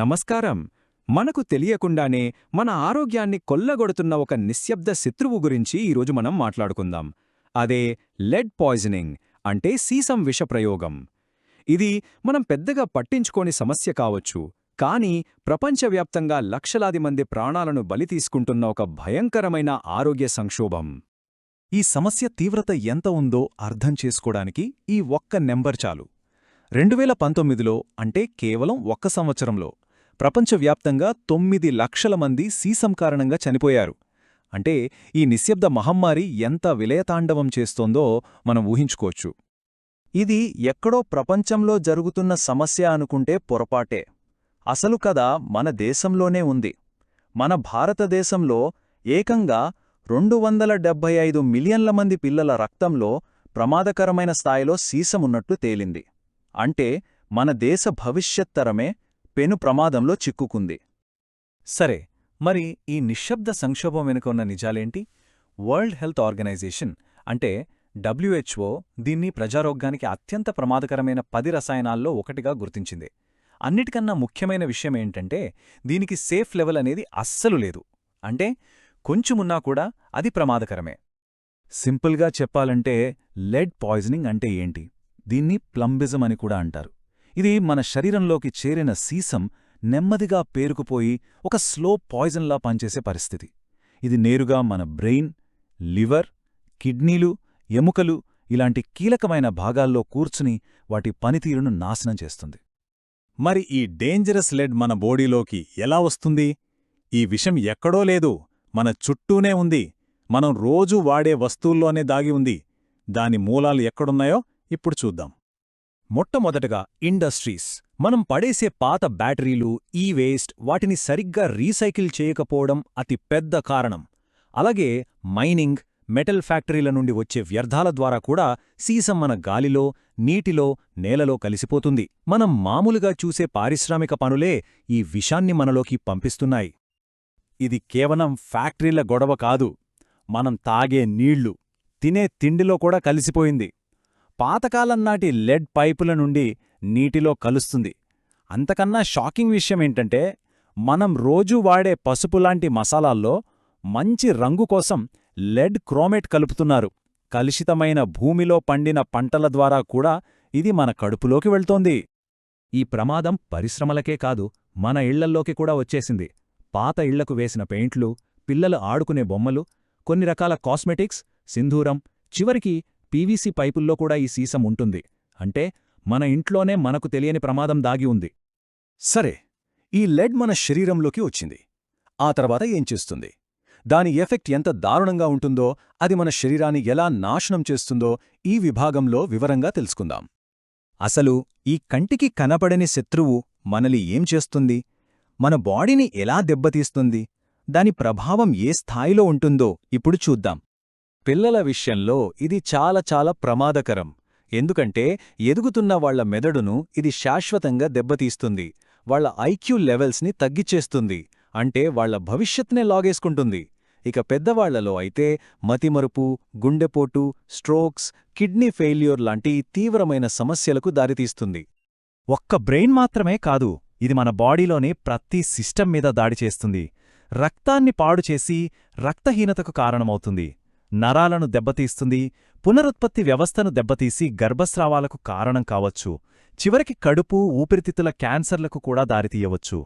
నమస్కారం. మనకు తెలియకుండానే మన ఆరోగ్యాన్ని కొల్లగొడుతున్న ఒక నిశ్శబ్ద శత్రువు గురించి ఈరోజు మనం మాట్లాడుకుందాం. అదే లెడ్ పాయిజనింగ్ అంటే సీసం విషప్రయోగం ఇది మనం పెద్దగా పట్టించుకోని సమస్య కావచ్చు కానీ ప్రపంచవ్యాప్తంగా లక్షలాది మంది ప్రాణాలను బలి తీసుకుంటున్న ఒక భయంకరమైన ఆరోగ్య సంక్షోభం. ఈ సమస్య తీవ్రత ఎంత ఉందో అర్థం చేసుకోడానికి ఈ ఒక్క నెంబర్ చాలు. రెండువేల పంతొమ్మిదిలో అంటే కేవలం ఒక్క సంవత్సరంలో ప్రపంచవ్యాప్తంగా తొమ్మిది లక్షల మంది సీసం కారణంగా చనిపోయారు. అంటే ఈ నిశ్శబ్ద మహమ్మారి ఎంత విలయతాండవం చేస్తోందో మనం ఊహించుకోవచ్చు. ఇది ఎక్కడో ప్రపంచంలో జరుగుతున్న సమస్య అనుకుంటే పొరపాటే. అసలు కథ మన దేశంలోనే ఉంది. మన భారతదేశంలో ఏకంగా రెండు వందల డెబ్బై ఐదు మిలియన్ల మంది పిల్లల రక్తంలో ప్రమాదకరమైన స్థాయిలో సీసమున్నట్లు తేలింది. అంటే మన దేశ భవిష్యత్తరమే పెను ప్రమాదంలో చిక్కుకుంది. సరే మరి ఈ నిశ్శబ్ద సంక్షోభం వెనుక ఉన్న నిజాలేంటి? వరల్డ్ హెల్త్ ఆర్గనైజేషన్ అంటే డబ్ల్యూహెచ్ఓ దీన్ని ప్రజారోగ్యానికి అత్యంత ప్రమాదకరమైన పది రసాయనాల్లో ఒకటిగా గుర్తించింది. అన్నిటికన్నా ముఖ్యమైన విషయం ఏంటంటే దీనికి సేఫ్ లెవెల్ అనేది అస్సలు లేదు. అంటే కొంచెమున్నా కూడా అది ప్రమాదకరమే. సింపుల్గా చెప్పాలంటే లెడ్ పాయిజనింగ్ అంటే ఏంటి? దీన్ని ప్లంబిజం అని కూడా అంటారు. ఇది మన శరీరంలోకి చేరిన సీసం నెమ్మదిగా పేరుకుపోయి ఒక స్లో పాయిజన్లా పనిచేసే పరిస్థితి. ఇది నేరుగా మన బ్రెయిన్ లివర్ కిడ్నీలు ఎముకలు ఇలాంటి కీలకమైన భాగాల్లో కూర్చుని వాటి పనితీరును నాశనం చేస్తుంది. మరి ఈ డేంజరస్ లెడ్ మన బాడీలోకి ఎలా వస్తుంది? ఈ విషం ఎక్కడో లేదు మన చుట్టూనే ఉంది మనం రోజూ వాడే వస్తువుల్లోనే దాగి ఉంది. దాని మూలాలు ఎక్కడున్నాయో ఇప్పుడు చూద్దాం. మొట్టమొదటగా ఇండస్ట్రీస్. మనం పడేసే పాత బ్యాటరీలు ఈ వేస్ట్ వాటిని సరిగ్గా రీసైకిల్ చేయకపోవడం అతి పెద్ద కారణం. అలాగే మైనింగ్ మెటల్ ఫ్యాక్టరీల నుండి వచ్చే వ్యర్థాల ద్వారా కూడా సీసం మన గాలిలో నీటిలో నేలలో కలిసిపోతుంది. మనం మామూలుగా చూసే పారిశ్రామిక పనులే ఈ విషాన్ని మనలోకి పంపిస్తున్నాయి. ఇది కేవలం ఫ్యాక్టరీల గొడవ కాదు. మనం తాగే నీళ్ళు తినే తిండిలో కూడా కలిసిపోయింది. పాతకాలం నాటి లెడ్ పైపుల నుండి నీటిలో కలుస్తుంది. అంతకన్నా షాకింగ్ విషయమేంటంటే మనం రోజూ వాడే పసుపులాంటి మసాలాల్లో మంచి రంగు కోసం లెడ్ క్రోమేట్ కలుపుతున్నారు. కలుషితమైన భూమిలో పండిన పంటల ద్వారా కూడా ఇది మన కడుపులోకి వెళ్తోంది. ఈ ప్రమాదం పరిశ్రమలకే కాదు మన ఇళ్ళల్లోకి కూడా వచ్చేసింది. పాత ఇళ్ళకు వేసిన పెయింట్లు పిల్లలు ఆడుకునే బొమ్మలు కొన్ని రకాల కాస్మెటిక్స్ సింధూరం చివరికి పీవీసీ పైపుల్లో కూడా ఈ సీసం ఉంటుంది. అంటే మన ఇంట్లోనే మనకు తెలియని ప్రమాదం దాగి ఉంది. సరే ఈ లెడ్ మన శరీరంలోకి వచ్చింది. ఆ తర్వాత ఏం చేస్తుంది? దాని ఎఫెక్ట్ ఎంత దారుణంగా ఉంటుందో అది మన శరీరాన్ని ఎలా నాశనం చేస్తుందో ఈ విభాగంలో వివరంగా తెలుసుకుందాం. అసలు ఈ కంటికి కనపడని శత్రువు మనలి ఏం చేస్తుంది? మన బాడీని ఎలా దెబ్బతీస్తుంది? దాని ప్రభావం ఏ స్థాయిలో ఉంటుందో ఇప్పుడు చూద్దాం. పిల్లల విషయంలో ఇది చాలా చాలా ప్రమాదకరం. ఎందుకంటే ఎదుగుతున్న వాళ్ళ మెదడును ఇది శాశ్వతంగా దెబ్బతీస్తుంది. వాళ్ళ ఐక్యూ లెవెల్స్ని తగ్గిచ్చేస్తుంది. అంటే వాళ్ళ భవిష్యత్నే లాగేసుకుంటుంది. ఇక పెద్దవాళ్ళలో అయితే మతిమరుపు గుండెపోటు స్ట్రోక్స్ కిడ్నీ ఫెయిల్యూర్ లాంటి తీవ్రమైన సమస్యలకు దారితీస్తుంది. ఒక్క బ్రెయిన్ మాత్రమే కాదు ఇది మన బాడీలోని ప్రతి సిస్టమ్ మీద దాడి చేస్తుంది. రక్తాన్ని పాడుచేసి రక్తహీనతకు కారణమవుతుంది. నరాలను దెబ్బతీస్తుంది పునరుత్పత్తి వ్యవస్థను దెబ్బతీసి గర్భస్రావాలకు కారణం కావచ్చు చివరికి కడుపు ఊపిరితిత్తుల క్యాన్సర్లకు కూడా దారితీయవచ్చు.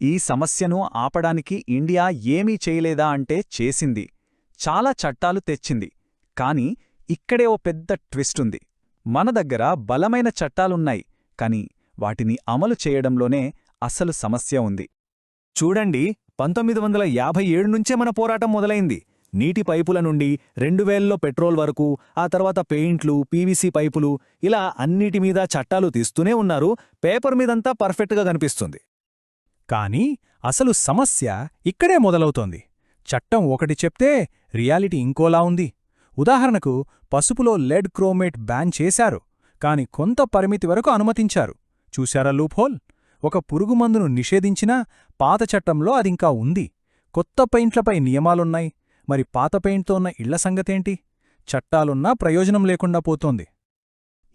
ఈ సమస్యను ఆపడానికి ఇండియా ఏమీ చేయలేదా అంటే చేసింది చాలా చట్టాలు తెచ్చింది కాని ఇక్కడే ఓ పెద్ద ట్విస్టుంది మన దగ్గర బలమైన చట్టాలున్నాయి కాని వాటిని అమలు చేయడంలోనే అసలు సమస్య ఉంది. చూడండి పంతొమ్మిది వందల యాభై ఏడు నుంచే మన పోరాటం మొదలైంది. నీటి పైపుల నుండి రెండు వేల్లో పెట్రోల్ వరకు ఆ తర్వాత పెయింట్లు పీవీసీ పైపులు ఇలా అన్నిటి మీద చట్టాలు తీస్తూనే ఉన్నారు. పేపర్ మీదంతా పర్ఫెక్ట్గా కనిపిస్తుంది. కానీ అసలు సమస్య ఇక్కడే మొదలవుతోంది. చట్టం ఒకటి చెప్తే రియాలిటీ ఇంకోలా ఉంది. ఉదాహరణకు పసుపులో లెడ్ క్రోమేట్ బ్యాన్ చేశారు కాని కొంత పరిమితి వరకు అనుమతించారు. చూశారా లూప్హోల్ ఒక పురుగుమందును నిషేధించినా పాత చట్టంలో అదింకా ఉంది. కొత్త పెయింట్లపై నియమాలున్నాయి. మరి పాత పెయింట్తో ఉన్న ఇళ్ళ సంగతేంటి? చట్టాలున్నా ప్రయోజనం లేకుండా పోతోంది.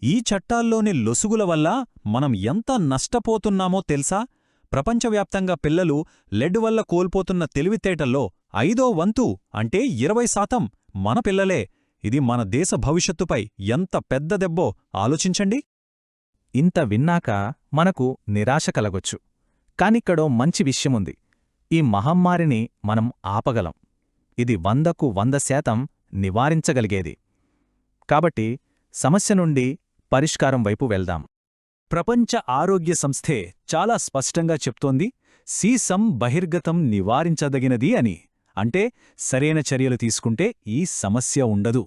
ఈ చట్టాల్లోని లొసుగుల వల్ల మనం ఎంత నష్టపోతున్నామో తెలుసా? ప్రపంచవ్యాప్తంగా పిల్లలు లెడ్ వల్ల కోల్పోతున్న తెలివితేటల్లో ఐదో వంతు అంటే ఇరవై శాతం మన పిల్లలే. ఇది మన దేశ భవిష్యత్తుపై ఎంత పెద్ద దెబ్బో ఆలోచించండి. ఇంత విన్నాక మనకు నిరాశ కలగొచ్చు. కానిక్కడో మంచి విషయముంది. ఈ మహమ్మారిని మనం ఆపగలం. ఇది వందకు వంద శాతం నివారించగలిగేది. కాబట్టి సమస్య నుండి పరిష్కారం వైపు వెళ్దాం. ప్రపంచ ఆరోగ్య సంస్థే చాలా స్పష్టంగా చెప్తోంది సీసం బహిర్గతం నివారించదగినది అని. అంటే సరైన చర్యలు తీసుకుంటే ఈ సమస్య ఉండదు.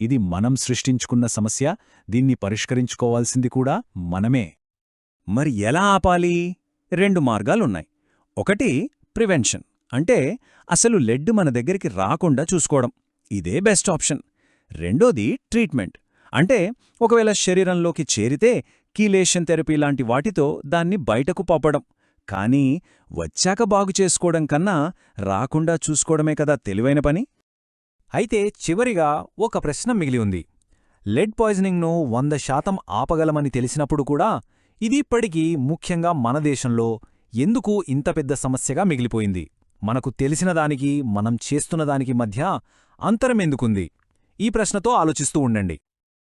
ఇది మనం సృష్టించుకున్న సమస్య దీన్ని పరిష్కరించుకోవాల్సింది కూడా మనమే. మరి ఎలా ఆపాలి? రెండు మార్గాలున్నాయి. ఒకటి ప్రివెన్షన్. అంటే అసలు లెడ్ మన దగ్గరికి రాకుండా చూసుకోవడం. ఇదే బెస్ట్ ఆప్షన్. రెండోది ట్రీట్మెంట్. అంటే ఒకవేళ శరీరంలోకి చేరితే కీలేషన్ థెరపీ లాంటి వాటితో దాన్ని బయటకు పంపడం. కానీ వచ్చాక బాగు చేసుకోవడం కన్నా రాకుండా చూసుకోవడమే కదా తెలివైన పని? అయితే చివరిగా ఒక ప్రశ్న మిగిలి ఉంది. లెడ్ పాయిజనింగ్ను వంద శాతం ఆపగలమని తెలిసినప్పుడు కూడా ఇది ఇప్పటికీ ముఖ్యంగా మన దేశంలో ఎందుకు ఇంత పెద్ద సమస్యగా మిగిలిపోయింది? మనకు తెలిసినదానికి మనం చేస్తున్నదానికి మధ్య అంతరమెందుకుంది ఈ ప్రశ్నతో ఆలోచిస్తూ ఉండండి.